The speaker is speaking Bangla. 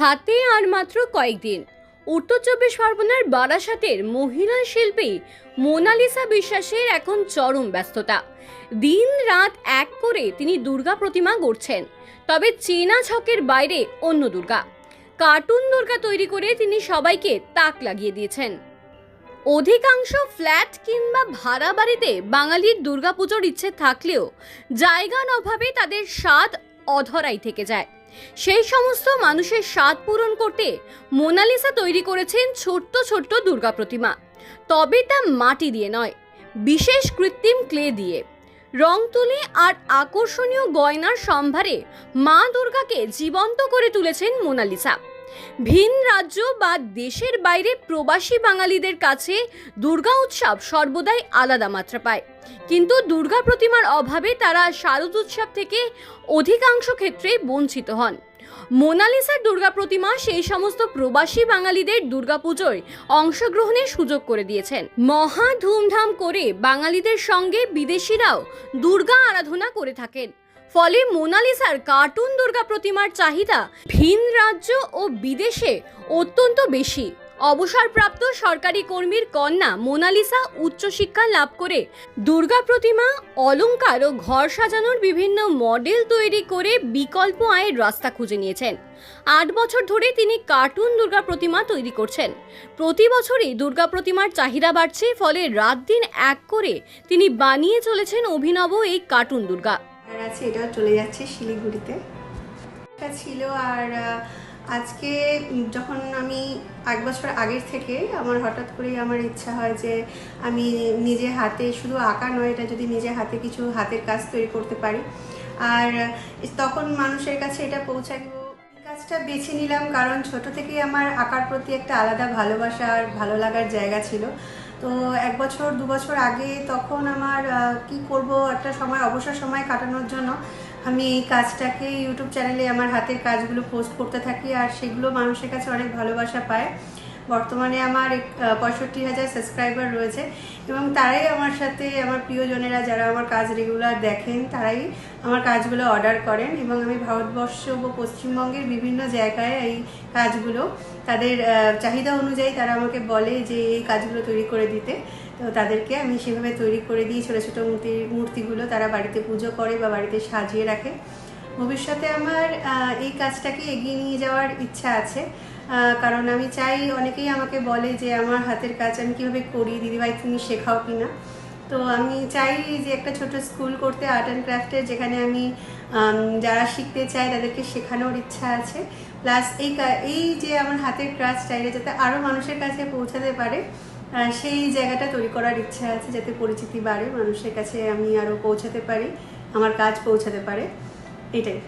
হাতে আর মাত্র কয়েকদিন। উত্তর চব্বিশ পরগনার বারাসাতের মহিলা শিল্পী মোনালিসা বিশ্বাসের এখন চরম ব্যস্ততা। দিন রাত এক করে তিনি দুর্গা প্রতিমা গড়ছেন, তবে চেনা ছকের বাইরে অন্য দুর্গা। কার্টুন দুর্গা তৈরি করে তিনি সবাইকে তাক লাগিয়ে দিয়েছেন। অধিকাংশ ফ্ল্যাট কিংবা ভাড়া বাড়িতে বাঙালির দুর্গাপুজোর ইচ্ছে থাকলেও জায়গার অভাবে তাদের স্বাদ অধরাই থেকে যায়। সেই সমস্ত মানুষের স্বাদ পূরণ করতে মোনালিসা তৈরি করেছেন ছোট্ট ছোট্ট দুর্গা প্রতিমা। তবে তা মাটি দিয়ে নয়, বিশেষ কৃত্রিম ক্লে দিয়ে। রং তুলি আর আকর্ষণীয় গয়নার সম্ভারে মা দুর্গাকে জীবন্ত করে তুলেছেন মোনালিসা। ভিন রাজ্য বা দেশের বাইরে প্রবাসী বাঙালিদের কাছে দুর্গা উৎসব সর্বদাই আলাদা মাত্রা পায়। কিন্তু দুর্গা প্রতিমার অভাবে তারা শারদ উৎসব থেকে অধিকাংশ ক্ষেত্রে বঞ্চিত হন। মোনালিসার দুর্গা প্রতিমা সেই সমস্ত প্রবাসী বাঙালিদের দুর্গাপুজোয় অংশগ্রহণের সুযোগ করে দিয়েছেন। মহা ধুমধাম করে বাঙালিদের সঙ্গে বিদেশিরাও দুর্গা আরাধনা করে থাকেন। ফলে মোনালিসার কার্টুন দুর্গা প্রতিমার চাহিদা ভিন রাজ্য ও বিদেশে অত্যন্ত বেশি। অবসরপ্রাপ্ত সরকারি কর্মীর কন্যা মোনালিসা উচ্চশিক্ষা লাভ করে দুর্গা প্রতিমা, অলংকার ও ঘর সাজানোর বিভিন্ন মডেল তৈরি করে বিকল্প আয়ের রাস্তা খুঁজে নিয়েছেন। আট বছর ধরে তিনি কার্টুন দুর্গা প্রতিমা তৈরি করছেন। প্রতি বছরই দুর্গা প্রতিমার চাহিদা বাড়ছে, ফলে রাত দিন এক করে তিনি বানিয়ে চলেছেন অভিনব এই কার্টুন দুর্গা। আছে এটা চলে যাচ্ছে শিলিগুড়িতে। এটা ছিল আর আজকে যখন আমি এক বছর আগের থেকে আমার হঠাৎ করেই আমার ইচ্ছা হয় যে আমি নিজে হাতে, শুধু আঁকা নয়, এটা যদি নিজে হাতে কিছু হাতের কাজ তৈরি করতে পারি। আর তখন মানুষের কাছে এটা পৌঁছায়। কাজটা বেছে নিলাম কারণ ছোট থেকেই আমার আঁকার প্রতি একটা আলাদা ভালোবাসা আর ভালো লাগার জায়গা ছিল। তো এক বছর, দু বছর আগে তখন আমার কি করব, একটা সময়, অবসর সময় কাটানোর জন্য আমি এই কাজটাকে ইউটিউব চ্যানেলে আমার হাতের কাজগুলো পোস্ট করতে থাকি আর সেগুলো মানুষের কাছে অনেক ভালোবাসা পায়। বর্তমানে আমার পঁয়ষট্টি হাজার সাবস্ক্রাইবার রয়েছে এবং তারাই আমার সাথে, আমার প্রিয়জনেরা যারা আমার কাজ রেগুলার দেখেন, তারাই আমার কাজগুলো অর্ডার করেন এবং আমি ভারতবর্ষ ও পশ্চিমবঙ্গের বিভিন্ন জায়গায় এই কাজগুলো, তাদের চাহিদা অনুযায়ী তারা আমাকে বলে যে এই কাজগুলো তৈরি করে দিতে। তো তাদেরকে আমি সেভাবে তৈরি করে দিই ছোটো ছোটো মূর্তি, মূর্তিগুলো তারা বাড়িতে পুজো করে বা বাড়িতে সাজিয়ে রাখে। ভবিষ্যতে আমার এই কাজটাকে এগিয়ে নিয়ে যাওয়ার ইচ্ছা আছে। কারণ আমি চাই অনেকেই আমাকে বলে যে আমার হাতের কাজ আমি কীভাবে করি, দিদিভাই তুমি শেখাও কি না তো আমি চাই যে একটা ছোট স্কুল করতে আর্ট অ্যান্ড ক্রাফটের যেখানে আমি যারা শিখতে চায় তাদেরকে শেখানোর ইচ্ছা আছে। প্লাস এই এই যে আমার হাতের ক্রাফট চাইলে যাতে আরও মানুষের কাছে পৌঁছাতে পারে সেই জায়গাটা তৈরি করার ইচ্ছা আছে যাতে পরিচিতি বাড়ে, মানুষের কাছে আমি আরও পৌঁছাতে পারি, আমার কাজ পৌঁছাতে পারে। এটাই।